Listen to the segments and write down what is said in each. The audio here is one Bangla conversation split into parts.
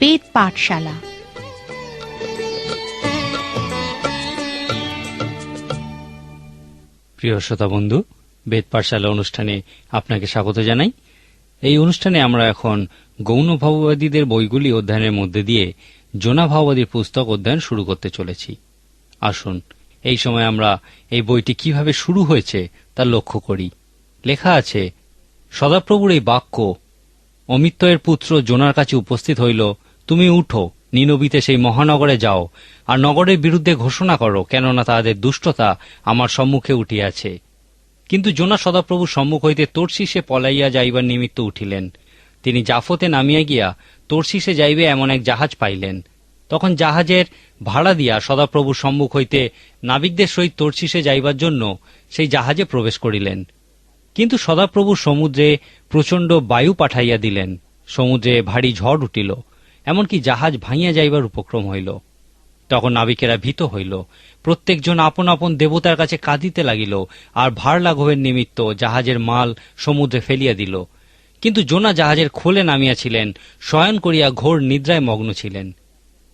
বেদ পাঠশালা। প্রিয় শ্রোতা বন্ধু, বেদ পাঠশালা অনুষ্ঠানে আপনাকে স্বাগত জানাই। এই অনুষ্ঠানে আমরা এখন গৌণ ভাববাদীদের বইগুলি অধ্যয়নের মধ্যে দিয়ে জোনা ভাববাদীর পুস্তক অধ্যয়ন শুরু করতে চলেছি। আসুন, এই সময় আমরা এই বইটি কীভাবে শুরু হয়েছে তা লক্ষ্য করি। লেখা আছে, সদাপ্রভুর এই বাক্য, অমিত্যয়ের পুত্র জোনার কাছে উপস্থিত হইল তুমি উঠো নিনবিতে সেই মহানগরে যাও, আর নগরের বিরুদ্ধে ঘোষণা করো, কেননা তাহাদের দুষ্টতা আমার সম্মুখে উঠিয়াছে। কিন্তু জোনা সদাপ্রভু সম্মুখ হইতে তোরশিসে পলাইয়া যাইবার নিমিত্ত উঠিলেন। তিনি জাফতে নামিয়া গিয়া তোরশিসে যাইবে এমন এক জাহাজ পাইলেন। তখন জাহাজের ভাড়া দিয়া সদাপ্রভুর সম্মুখ হইতে নাবিকদের সহিত তোরশিসে যাইবার জন্য সেই জাহাজে প্রবেশ করিলেন। কিন্তু সদাপ্রভু সমুদ্রে প্রচণ্ড বায়ু পাঠাইয়া দিলেন। সমুদ্রে ভারী ঝড় উঠিল। এমনকি জাহাজ ভাঙিয়া যাইবার উপক্রম হইল। তখন নাবিকেরা ভীত হইল। প্রত্যেকজন আপন আপন দেবতার কাছে কাঁদিতে লাগিল আর ভার লাঘবের নিমিত্ত জাহাজের মাল সমুদ্রে ফেলিয়া দিল। কিন্তু জোনা জাহাজের খোলে নামিয়াছিলেন, শয়ন করিয়া ঘোর নিদ্রায় মগ্ন ছিলেন।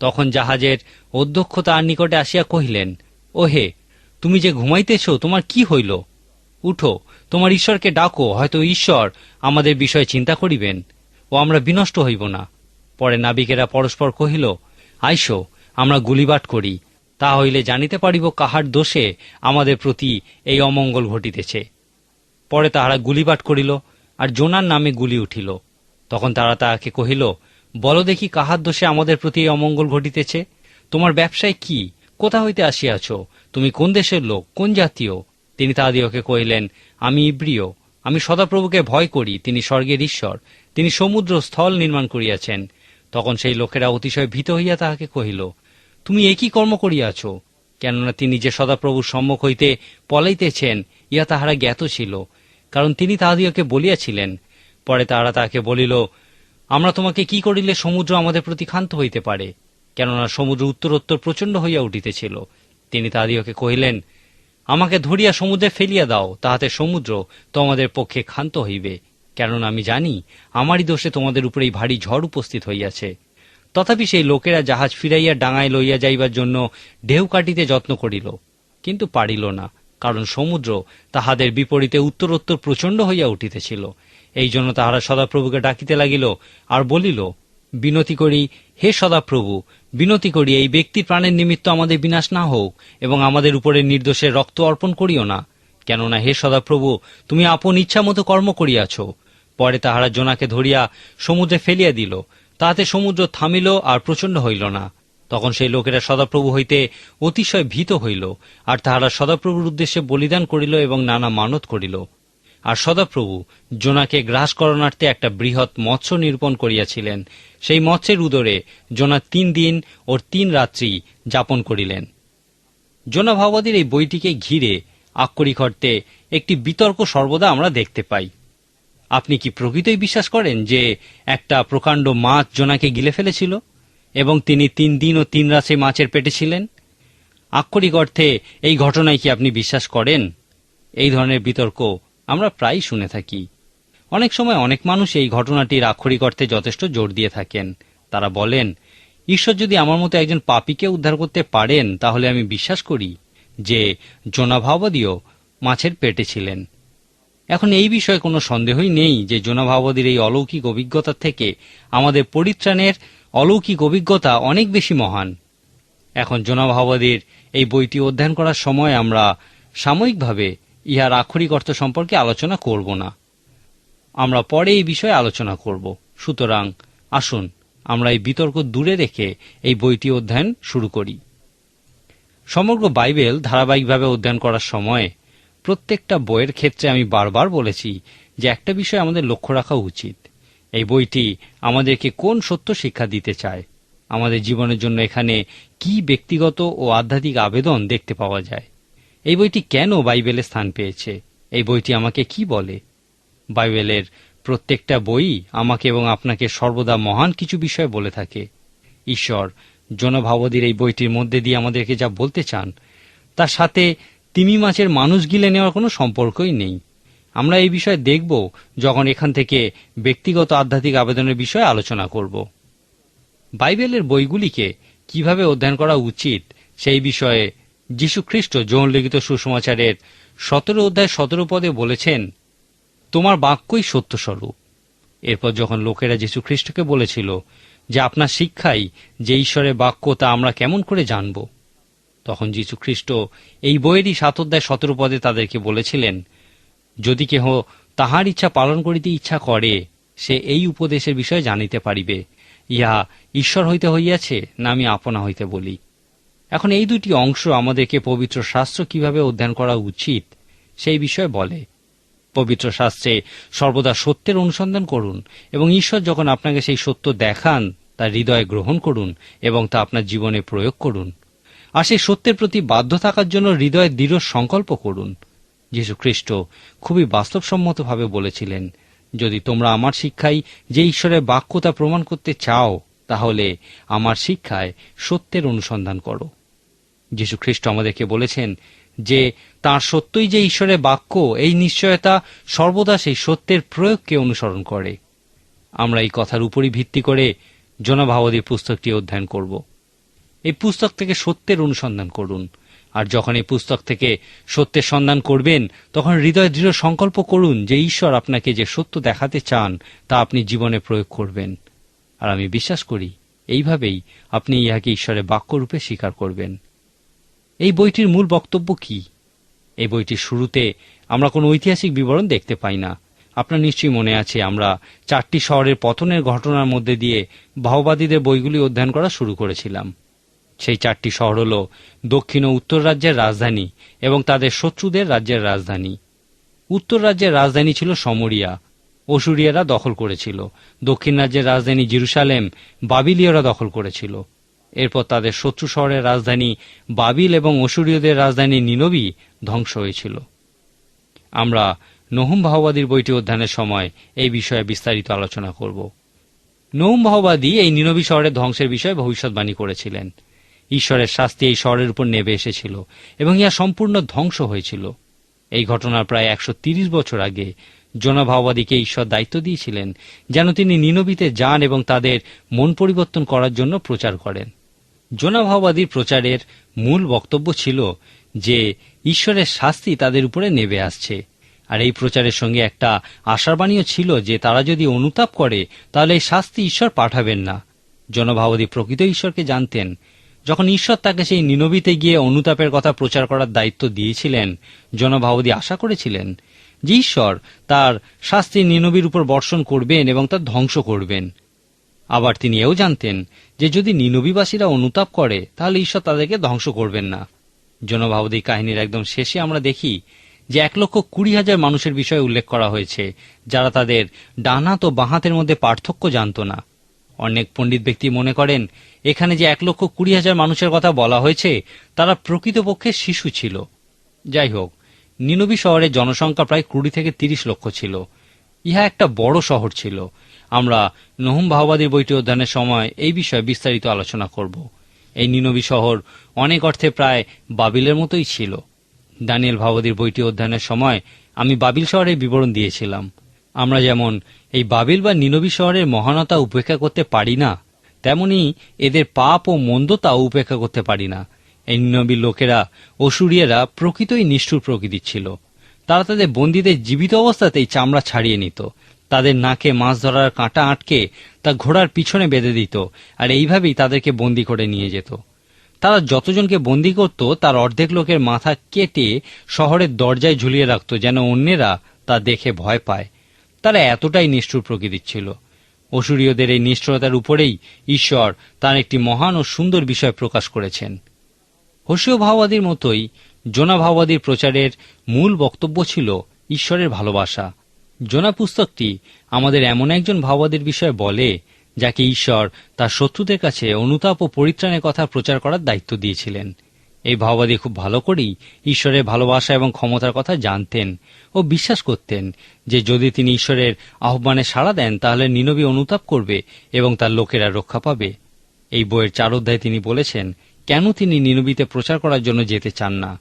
তখন জাহাজের অধ্যক্ষ তার নিকটে আসিয়া কহিলেন, ওহে, তুমি যে ঘুমাইতেছ, তোমার কি হইল? উঠো, তোমার ঈশ্বরকে ডাকো, হয়তো ঈশ্বর আমাদের বিষয়ে চিন্তা করিবেন, ও আমরা বিনষ্ট হইব না। পরে নাবিকেরা পরস্পর কহিল, আইসো, আমরা গুলিবাট করি। তা হইলে জানিতে পারিব কাহার দোষে আমাদের প্রতি এই অমঙ্গল ঘটিতেছে। পরে তাহারা গুলিবাট করিল আর জোনার নামে গুলি উঠিল। তখন তারা তাহাকে কহিল, বল দেখি কাহার দোষে আমাদের প্রতি এই অমঙ্গল ঘটিতেছে? তোমার ব্যবসায় কি? কোথা হইতে আসিয়াছ? তুমি কোন দেশের লোক? কোন জাতীয়? তিনি তাহাদিওকে কহিলেন, আমি ইব্রিয়। আমি সদাপ্রভুকে ভয় করি। তিনি স্বর্গের ঈশ্বর। তিনি সমুদ্র স্থল নির্মাণ করিয়াছেন। তখন সেই লোকেরা অতিশয় ভীত হইয়া তাহাকে কহিল, তুমি একই কর্ম করিয়াছ? কেননা তিনি যে সদাপ্রভুর সম্মুখ হইতে পলাইতেছেন, ইহা তাহারা জ্ঞাত ছিল, কারণ তিনি তাহাদিওকে বলিয়াছিলেন। পরে তাহারা তাহাকে বলিল, আমরা তোমাকে কি করিলে সমুদ্র আমাদের প্রতি ক্ষান্ত হইতে পারে? কেননা সমুদ্র উত্তরোত্তর প্রচণ্ড হইয়া উঠিতেছিল। তিনি তাহাদিওকে কহিলেন, আমাকে ধরিয়া সমুদ্রে ফেলিয়া দাও, তাহাতে সমুদ্র তোমাদের পক্ষে ক্ষান্ত হইবে। কেননা আমি জানি আমারই দোষে তোমাদের উপরে এই ভারী ঝড় উপস্থিত হইয়াছে। তথাপি সেই লোকেরা জাহাজ ফিরাইয়া ডাঙায় লইয়া যাইবার জন্য ঢেউ কাটিতে যত্ন করিল, কিন্তু পারিল না, কারণ সমুদ্র তাহাদের বিপরীতে উত্তরোত্তর প্রচণ্ড হইয়া উঠিতেছিল। এই জন্য তাহারা সদাপ্রভুকে ডাকিতে লাগিল আর বলিল, বিনতি করি, হে সদাপ্রভু, বিনতি করি, এই ব্যক্তির প্রাণের নিমিত্ত আমাদের বিনাশ না হোক এবং আমাদের উপরে নির্দোষের রক্ত অর্পণ করিও না। কেননা হে সদাপ্রভু, তুমি আপন ইচ্ছা মতো কর্ম করিয়াছ। পরে তাহারা জোনাকে ধরিয়া সমুদ্রে ফেলিয়া দিল। তাহাতে সমুদ্র থামিল আর প্রচণ্ড হইল না। তখন সেই লোকেরা সদাপ্রভু হইতে অতিশয় ভীত হইল, আর তাহারা সদাপ্রভুর উদ্দেশ্যে বলিদান করিল এবং নানা মানত করিল। আর সদাপ্রভু জোনাকে গ্রাস করণার্থে একটা বৃহৎ মৎস্য নিরূপণ করিয়াছিলেন। সেই মৎস্যের উদরে জোনা তিন দিন ওর তিন রাত্রি যাপন করিলেন। জোনা ভাবাদীর এই বইটিকে ঘিরে আক্ষরিক অর্থে একটি বিতর্ক সর্বদা আমরা দেখতে পাই। আপনি কি প্রকৃতই বিশ্বাস করেন যে একটা প্রকাণ্ড মাছ জোনাকে গিলে ফেলেছিল এবং তিনি তিন দিন ও তিন সেই মাছের পেটে ছিলেন? আক্ষরিক অর্থে এই ঘটনায় কি আপনি বিশ্বাস করেন? এই ধরনের বিতর্ক আমরা প্রায়ই শুনে থাকি। অনেক সময় অনেক মানুষ এই ঘটনাটির আক্ষরিক অর্থে যথেষ্ট জোর দিয়ে থাকেন। তারা বলেন, ঈশ্বর যদি আমার মতো একজন পাপীকে উদ্ধার করতে পারেন, তাহলে আমি বিশ্বাস করি। যে জোনাভাবদীয় মাছের পেটে ছিলেন। এখন এই বিষয়ে কোনো সন্দেহই নেই যে জোনাভাবদীর এই অলৌকিক অভিজ্ঞতা থেকে আমাদের পরিত্রাণের অলৌকিক অভিজ্ঞতা অনেক বেশি মহান। এখন জোনাভাবদীর এই বইটি অধ্যয়ন করার সময় আমরা সাময়িকভাবে ইহার আক্ষরিক অর্থ সম্পর্কে আলোচনা করব না। আমরা পরে এই বিষয়ে আলোচনা করব। সুতরাং আসুন আমরা এই বিতর্ক দূরে রেখে এই বইটি অধ্যয়ন শুরু করি। সমগ্র বাইবেল ধারাবাহিকভাবে অধ্যয়ন করার সময় প্রত্যেকটা বইয়ের ক্ষেত্রে আমি বারবার বলেছি যে একটা বিষয় আমাদের লক্ষ্য রাখা উচিত। এই বইটি আমাদেরকে কোন সত্য শিক্ষা দিতে চায়? আমাদের জীবনের জন্য এখানে কি ব্যক্তিগত ও আধ্যাত্মিক আবেদন দেখতে পাওয়া যায়? এই বইটি কেন বাইবেলে স্থান পেয়েছে? এই বইটি আমাকে কি বলে? বাইবেলের প্রত্যেকটা বই আমাকে এবং আপনাকে সর্বদা মহান কিছু বিষয় বলে থাকে। ঈশ্বর জনভাবদীর এই বইটির মধ্যে দিয়ে আমাদেরকে যা বলতে চান, তার সাথে তিমি মাছের মানুষ গিলে নেওয়ার কোনো সম্পর্কই নেই। আমরা এই বিষয়ে দেখব যখন এখান থেকে ব্যক্তিগত আধ্যাত্মিক আবেদনের বিষয়ে আলোচনা করব। বাইবেলের বইগুলিকে কীভাবে অধ্যয়ন করা উচিত, সেই বিষয়ে যীশু খ্রিস্ট যৌন লিখিত সুসমাচারের সতেরো অধ্যায় সতেরো পদে বলেছেন, তোমার বাক্যই সত্যস্বরূপ। এরপর যখন লোকেরা যীশু খ্রিস্টকে বলেছিল যে আপনার শিক্ষাই যে ঈশ্বরের বাক্য তা আমরা কেমন করে জানব? তখন যীশু খ্রিস্ট এই বইয়েরই সাত সতেরো পদে তাদেরকে বলেছিলেন, যদি কেহ তাহার ইচ্ছা পালন করিতে ইচ্ছা করে, সে এই উপদেশের বিষয়ে জানিতে পারিবে, ইহা ঈশ্বর হইতে হইয়াছে না আমি আপনা হইতে বলি। এখন এই দুটি অংশ আমাদেরকে পবিত্র শাস্ত্র কীভাবে অধ্যয়ন করা উচিত, সেই বিষয়ে বলে। পবিত্র শাস্ত্রে সর্বদা সত্যের অনুসন্ধান করুন এবং ঈশ্বর যখন আপনাকে সেই সত্য দেখান তা হৃদয়ে গ্রহণ করুন এবং তা আপনার জীবনে প্রয়োগ করুন। আর সেই সত্যের প্রতি বাধ্য থাকার জন্য হৃদয়ে দৃঢ় সংকল্প করুন। খ্রিস্ট খুবই বাস্তবসম্মতভাবে বলেছিলেন, যদি তোমরা আমার শিক্ষায় যে ঈশ্বরের বাক্য তা প্রমাণ করতে চাও, তাহলে আমার শিক্ষায় সত্যের অনুসন্ধান করো। খ্রিস্ট আমাদেরকে বলেছেন যে, তার সত্যই যে ঈশ্বরের বাক্য, এই নিশ্চয়তা সর্বদা সেই সত্যের প্রয়োগকে অনুসরণ করে। আমরা এই কথার উপরই ভিত্তি করে জনভাবদী পুস্তকটি অধ্যয়ন করব। এই পুস্তক থেকে সত্যের অনুসন্ধান করুন। আর যখন এই পুস্তক থেকে সত্যের সন্ধান করবেন, তখন হৃদয় দৃঢ় সংকল্প করুন যে ঈশ্বর আপনাকে যে সত্য দেখাতে চান, তা আপনি জীবনে প্রয়োগ করবেন। আর আমি বিশ্বাস করি, এইভাবেই আপনি ইহাকে ঈশ্বরের বাক্যরূপে স্বীকার করবেন। এই বইটির মূল বক্তব্য কি? এই বইটির শুরুতে আমরা কোনো ঐতিহাসিক বিবরণ দেখতে পাই না। আপনার নিশ্চয়ই মনে আছে, আমরা চারটি শহরের পতনের ঘটনার মধ্যে দিয়ে ভাওবাদীদের বইগুলি অধ্যয়ন করা শুরু করেছিলাম। সেই চারটি শহর হল দক্ষিণ ও উত্তর রাজ্যের রাজধানী এবং তাদের শত্রুদের রাজ্যের রাজধানী। উত্তর রাজ্যের রাজধানী ছিল সমরিয়া। অসুরিয়ারা দখল করেছিল। দক্ষিণ রাজ্যের রাজধানী জিরুসালেম বাবিলীয়রা দখল করেছিল। এরপর তাদের শত্রু শহরের রাজধানী বাবিল এবং অসুরীয়দের রাজধানী নিনবী ধ্বংস হয়েছিল। আমরা নহুম ভাওবাদীর বইটি অধ্যয়নের সময় এই বিষয়ে বিস্তারিত আলোচনা করব। নহুম ভাওবাদী এই নিনবী শহরের ধ্বংসের বিষয়ে ভবিষ্যৎবাণী করেছিলেন। ঈশ্বরের শাস্তি এই শহরের উপর নেমে এসেছিল এবং ইহা সম্পূর্ণ ধ্বংস হয়েছিল। এই ঘটনার প্রায় একশো বছর আগে জোনা ভাওবাদীকে ঈশ্বর দায়িত্ব দিয়েছিলেন যেন তিনি নিনবিতে যান এবং তাদের মন পরিবর্তন করার জন্য প্রচার করেন। জোনা ভাওবাদীর প্রচারের মূল বক্তব্য ছিল যে, ঈশ্বরের শাস্তি তাদের উপরে নেমে আসছে। আর এই প্রচারের সঙ্গে একটা আশার বাণীও ছিল যে তারা যদি অনুতাপ করে, তাহলে এই শাস্তি ঈশ্বর পাঠাবেন না। জনভাবদী প্রকৃত ঈশ্বরকে জানতেন। যখন ঈশ্বর তাকে সেই নিনবিতে গিয়ে অনুতাপের কথা প্রচার করার দায়িত্ব দিয়েছিলেন জনভাবদী আশা করেছিলেন যে ঈশ্বর তার শাস্তি নিনবির উপর বর্ষণ করবেন এবং তার ধ্বংস করবেন। আবার তিনি এও জানতেন যে যদি নিনবীবাসীরা অনুতাপ করে, তাহলে ঈশ্বর তাদেরকে ধ্বংস করবেন না। জনভাবদী কাহিনীর একদম শেষে আমরা দেখি যে এক লক্ষ কুড়ি হাজার মানুষের বিষয়ে উল্লেখ করা হয়েছে, যারা তাদের ডানহাত ও বাঁহাতের মধ্যে পার্থক্য জানত না। অনেক পণ্ডিত ব্যক্তি মনে করেন, এখানে যে এক লক্ষ কুড়ি হাজার মানুষের কথা বলা হয়েছে, তারা প্রকৃতপক্ষে শিশু ছিল। যাই হোক, নিনবী শহরের জনসংখ্যা প্রায় কুড়ি থেকে তিরিশ লক্ষ ছিল। ইহা একটা বড় শহর ছিল। আমরা নহুম ভাওবাদীর বইটি অধ্যয়নের সময় এই বিষয়ে বিস্তারিত আলোচনা করব। এই নিনবী শহর অনেক অর্থে প্রায় বাবিলের মতোই ছিল। দানিয়েল ভাওবাদীর বইটি অধ্যয়নের সময় আমি বাবিল শহরের বিবরণ দিয়েছিলাম। আমরা যেমন এই বাবিল বা নিনবী শহরের মহানতা উপেক্ষা করতে পারি না, তেমনি এদের পাপ ও মন্দতা উপেক্ষা করতে পারি না। এই নিনবীর লোকেরা অসুরিয়ারা প্রকৃতই নিষ্ঠুর প্রকৃতির ছিল। তারা তাদের বন্দীদের জীবিত অবস্থাতেই চামড়া ছাড়িয়ে নিত। তাদের নাকে মাছ ধরার কাঁটা আটকে তা ঘোড়ার পিছনে বেঁধে দিত, আর এইভাবেই তাদেরকে বন্দি করে নিয়ে যেত। তারা যতজনকে বন্দি করত, তার অর্ধেক লোকের মাথা কেটে শহরের দরজায় ঝুলিয়ে রাখত যেন অন্যেরা তা দেখে ভয় পায়। তারা এতটাই নিষ্ঠুর প্রকৃতির ছিল। অসুরীয়দের এই নিষ্ঠুরতার উপরেই ঈশ্বর তার একটি মহান ও সুন্দর বিষয় প্রকাশ করেছেন। হোসীয় ভাওবাদীর মতোই জোনা ভাওবাদীর প্রচারের মূল বক্তব্য ছিল ঈশ্বরের ভালোবাসা। জোনা পুস্তকটি আমাদের এমন একজন ভাওবাদীর বিষয়ে বলে যাকে ঈশ্বর তার শত্রুদের কাছে অনুতাপ ও পরিত্রাণের কথা প্রচার করার দায়িত্ব দিয়েছিলেন। এই ভাওবাদী খুব ভালো করেই ঈশ্বরের ভালোবাসা এবং ক্ষমতার কথা জানতেন ও বিশ্বাস করতেন যে যদি তিনি ঈশ্বরের আহ্বানে সাড়া দেন, তাহলে নিনবী অনুতাপ করবে এবং তার লোকেরা রক্ষা পাবে। এই বইয়ের চার অধ্যায়ে তিনি বলেছেন, কেন তিনি নিনবীতে প্রচার করার জন্য যেতে চান না?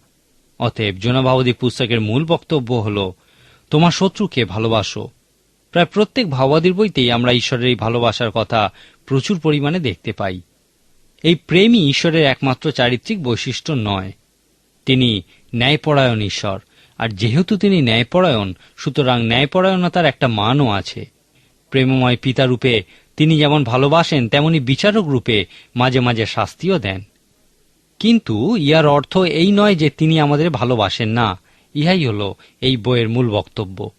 অতএব জোনাভাবদী পুস্তকের মূল বক্তব্য হল, তোমার শত্রুকে ভালোবাসো। প্রায় প্রত্যেক ভাওবাদীর বইতেই আমরা ঈশ্বরের এই ভালোবাসার কথা প্রচুর পরিমাণে দেখতে পাই। এই প্রেমই ঈশ্বরের একমাত্র চারিত্রিক বৈশিষ্ট্য নয়। তিনি ন্যায়পরায়ণ ঈশ্বর, আর যেহেতু তিনি ন্যায়পরায়ণ, সুতরাং ন্যায়পরায়ণতার একটা মানও আছে। প্রেমময় পিতা রূপে তিনি যেমন ভালোবাসেন, তেমনি বিচারক রূপে মাঝে মাঝে শাস্তিও দেন। কিন্তু ইহার অর্থ এই নয় যে তিনি আমাদের ভালোবাসেন না। ইহাই হল এই বইয়ের মূল বক্তব্য।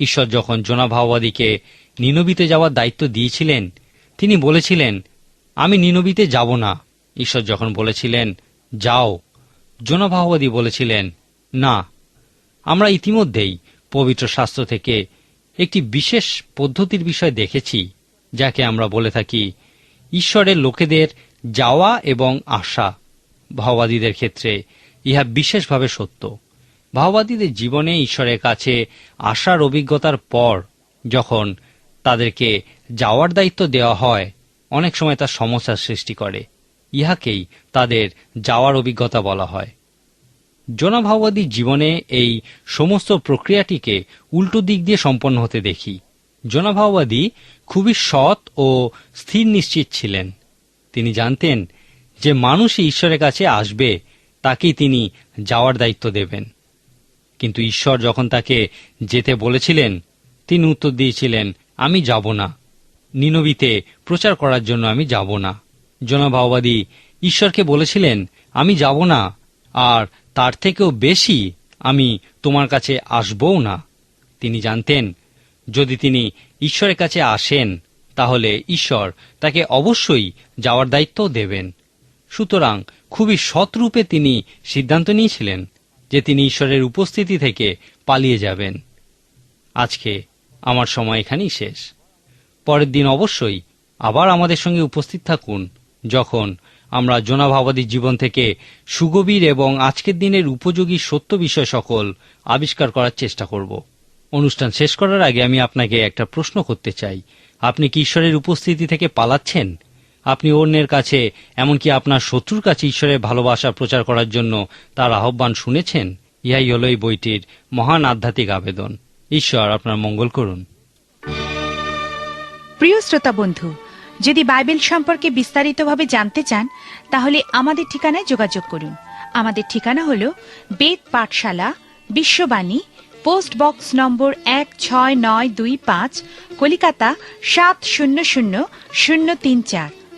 ঈশ্বর যখন জোনাভাওয়াদীকে নিনবিতে যাওয়ার দায়িত্ব দিয়েছিলেন, তিনি বলেছিলেন, আমি নিনবিতে যাব না। ঈশ্বর যখন বলেছিলেন, যাও। জোনাভাওয়াদী বলেছিলেন, না, আমরা ইতিমধ্যেই পবিত্র শাস্ত্র থেকে একটি বিশেষ পদ্ধতির বিষয় দেখেছি, যাকে আমরা বলে থাকি ঈশ্বরের লোকেদের যাওয়া এবং আসা। ভাওবাদীদের ক্ষেত্রে ইহা বিশেষভাবে সত্য। ভাওবাদীদের জীবনে ঈশ্বরের কাছে আসার অভিজ্ঞতার পর যখন তাদেরকে যাওয়ার দায়িত্ব দেওয়া হয়, অনেক সময় তার সমস্যার সৃষ্টি করে। ইহাকেই তাদের যাওয়ার অভিজ্ঞতা বলা হয়। জনভাওবাদী জীবনে এই সমস্ত প্রক্রিয়াটিকে উল্টো দিক দিয়ে সম্পন্ন হতে দেখি। জনভাওবাদী খুবই সৎ ও স্থির নিশ্চিত ছিলেন। তিনি জানতেন যে মানুষই ঈশ্বরের কাছে আসবে, তাকেই তিনি যাওয়ার দায়িত্ব দেবেন। কিন্তু ঈশ্বর যখন তাকে যেতে বলেছিলেন, তিনি উত্তর দিয়েছিলেন, আমি যাব না। নিনবিতে প্রচার করার জন্য আমি যাব না। জনভাওবাদী ঈশ্বরকে বলেছিলেন, আমি যাব না, আর তার থেকেও বেশি আমি তোমার কাছে আসবও না। তিনি জানতেন, যদি তিনি ঈশ্বরের কাছে আসেন, তাহলে ঈশ্বর তাকে অবশ্যই যাওয়ার দায়িত্বও দেবেন। সুতরাং খুবই সৎরূপে তিনি সিদ্ধান্ত নিয়েছিলেন। যে তিনি ঈশ্বরের উপস্থিতি থেকে পালিয়ে যাবেন। আজকে আমার সময় এখানেই শেষ। পরের দিন অবশ্যই আবার আমাদের সঙ্গে উপস্থিত থাকুন, যখন আমরা জোনাভাবাদী জীবন থেকে সুগভীর এবং আজকের দিনের উপযোগী সত্য বিষয় সকল আবিষ্কার করার চেষ্টা করব। অনুষ্ঠান শেষ করার আগে আমি আপনাকে একটা প্রশ্ন করতে চাই। আপনি কি ঈশ্বরের উপস্থিতি থেকে পালাচ্ছেন? আপনি অন্যের কাছে, এমনকি আপনার শত্রুর কাছে ঈশ্বরের ভালোবাসা প্রচার করার জন্য তার আহ্বান শুনেছেন? ইহাই হল এই বইটির মহান আধ্যাত্মিক আবেদন। ঈশ্বর আপনার মঙ্গল করুন। প্রিয় শ্রোতা বন্ধু, যদি বাইবেল সম্পর্কে বিস্তারিতভাবে জানতে চান, তাহলে আমাদের ঠিকানায় যোগাযোগ করুন। আমাদের ঠিকানা হল বেদ পাঠশালা, বিশ্ববাণী, পোস্ট বক্স নম্বর এক ছয় নয় দুই পাঁচ, কলিকাতা সাত শূন্য শূন্য শূন্য তিন চার।